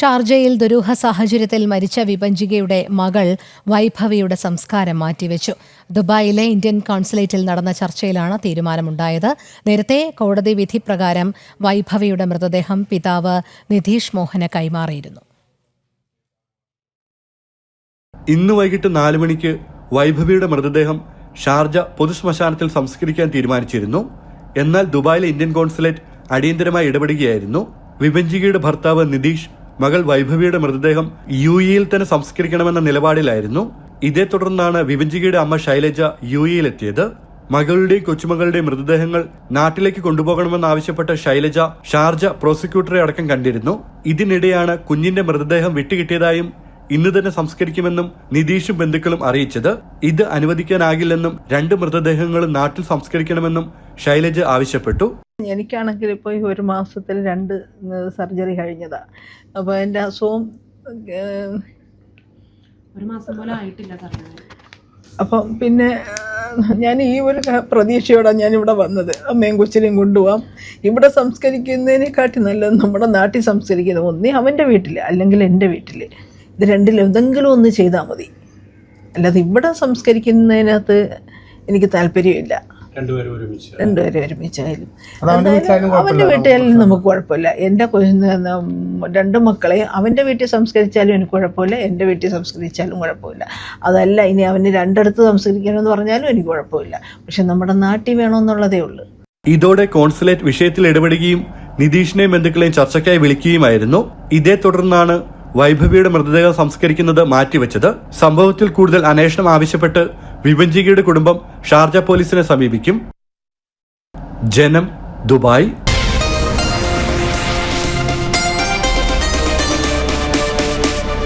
ഷാർജയിൽ ദുരൂഹ സാഹചര്യത്തിൽ മരിച്ച വിപഞ്ചികയുടെ മകൾ വൈഭവിയുടെ സംസ്കാരം മാറ്റിവെച്ചു. ദുബായിലെ ഇന്ത്യൻ കോൺസുലേറ്റിൽ നടന്ന ചർച്ചയിലാണ് തീരുമാനമുണ്ടായത്. നേരത്തെ കോടതി വിധി പ്രകാരം വൈഭവിയുടെ മൃതദേഹം പിതാവ് നിതീഷ് മോഹന് കൈമാറിയിരുന്നു. ഇന്ന് വൈകിട്ട് നാല് മണിക്ക് വൈഭവിയുടെ മൃതദേഹം ഷാർജ പൊതുശ്മശാനത്തിൽ സംസ്കരിക്കാൻ തീരുമാനിച്ചിരുന്നു. എന്നാൽ ദുബായിലെ ഇന്ത്യൻ കോൺസുലേറ്റ് അടിയന്തരമായി ഇടപെടുകയായിരുന്നു. വിഭഞ്ചികയുടെ ഭർത്താവ് നിതീഷ് മകൾ വൈഭവിയുടെ മൃതദേഹം യു ഇയിൽ തന്നെ സംസ്കരിക്കണമെന്ന നിലപാടിലായിരുന്നു. ഇതേ തുടർന്നാണ് വിഭജികയുടെ അമ്മ ശൈലജ യു ഇയിലെത്തിയത്. മകളുടെയും കൊച്ചുമകളുടെയും മൃതദേഹങ്ങൾ നാട്ടിലേക്ക് കൊണ്ടുപോകണമെന്നാവശ്യപ്പെട്ട ശൈലജ ഷാർജ പ്രോസിക്യൂട്ടറെ അടക്കം കണ്ടിരുന്നു. ഇതിനിടെയാണ് കുഞ്ഞിന്റെ മൃതദേഹം വിട്ടുകിട്ടിയതായും ഇന്ന് തന്നെ സംസ്കരിക്കുമെന്നും നിതീഷും ബന്ധുക്കളും അറിയിച്ചത്. ഇത് അനുവദിക്കാനാകില്ലെന്നും രണ്ട് മൃതദേഹങ്ങളും നാട്ടിൽ സംസ്കരിക്കണമെന്നും ശൈലജ ആവശ്യപ്പെട്ടു. എനിക്കാണെങ്കിൽ ഇപ്പോൾ ഈ ഒരു മാസത്തിൽ രണ്ട് സർജറി കഴിഞ്ഞതാണ് അപ്പോൾ എന്റെ അസുഖം ഒരു മാസം പോലെ ആയിട്ടില്ല അപ്പം പിന്നെ ഞാൻ ഈ ഒരു ക- ഞാൻ ഇവിടെ വന്നത്. അമ്മയും കൊച്ചിനെയും കൊണ്ടുപോകാം. ഇവിടെ സംസ്കരിക്കുന്നതിനെക്കാട്ടി നല്ലത് നമ്മുടെ നാട്ടിൽ സംസ്കരിക്കുന്നത് ഒന്നേ അവന്റെ വീട്ടിൽ അല്ലെങ്കിൽ എന്റെ വീട്ടിൽ ഇത് രണ്ടിൽ എന്തെങ്കിലും ഒന്ന് ചെയ്താൽ മതി. അല്ലാതെ ഇവിടെ സംസ്കരിക്കുന്നതിനകത്ത് എനിക്ക് താല്പര്യമില്ല. രണ്ടുപേരും ഒരുമിച്ച്. രണ്ടുപേരും ഒരുമിച്ചായാലും അവന്റെ വീട്ടിലായാലും നമുക്ക് കുഴപ്പമില്ല. എന്റെ കൊ- രണ്ട് മക്കളെ അവന്റെ വീട്ടിൽ സംസ്കരിച്ചാലും എനിക്ക് കുഴപ്പമില്ല. എന്റെ വീട്ടിൽ സംസ്കരിച്ചാലും കുഴപ്പമില്ല. അതല്ല ഇനി അവന് രണ്ടിടത്ത് സംസ്കരിക്കണമെന്ന് പറഞ്ഞാലും എനിക്ക് കുഴപ്പമില്ല. പക്ഷെ നമ്മുടെ നാട്ടിൽ വേണമെന്നുള്ളതേ ഉള്ളൂ. ഇതോടെ കോൺസുലേറ്റ് വിഷയത്തിൽ ഇടപെടുകയും നിതീഷിനെയും ബന്ധുക്കളെയും ചർച്ചയ്ക്കായി വിളിക്കുകയുമായിരുന്നു. ഇതേ തുടർന്നാണ് വൈഭവിയുടെ മൃതദേഹം സംസ്കരിക്കുന്നത് മാറ്റിവെച്ചത്. സംഭവത്തിൽ കൂടുതൽ അന്വേഷണം ആവശ്യപ്പെട്ട് വിഭജികയുടെ കുടുംബം ഷാർജ പോലീസിനെ സമീപിക്കും. ജനം ദുബായ്